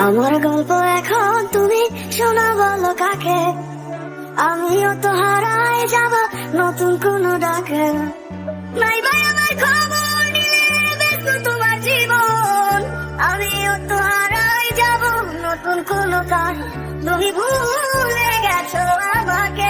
আমার গল্প এখন তুমি শোনা বলো কাকে? আমিও তো হারাই যাব নতুন কোন ডাকে। নাই ভাই, আমার খবর তোমার জীবন। আমিও তো হারাই যাব নতুন কোন কাজ তুমি ভুলে গেছো আমাকে।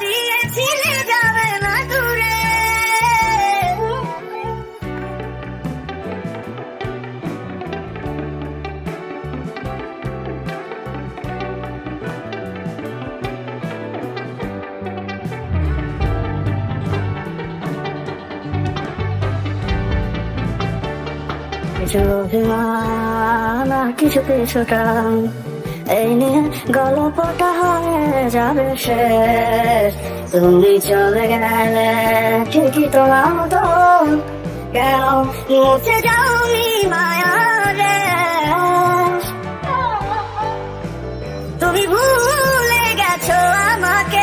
দিয়েছিলে যাবে না দূরে। কিছু অভিমান এই নিয়ে গল্পটা হয়ে যাবে সে তুমি চলে গেলে ঠিকই তোমার মতো কেন মুছে যাওনি মায়া রে? তুমি ভুলে গেছো আমাকে।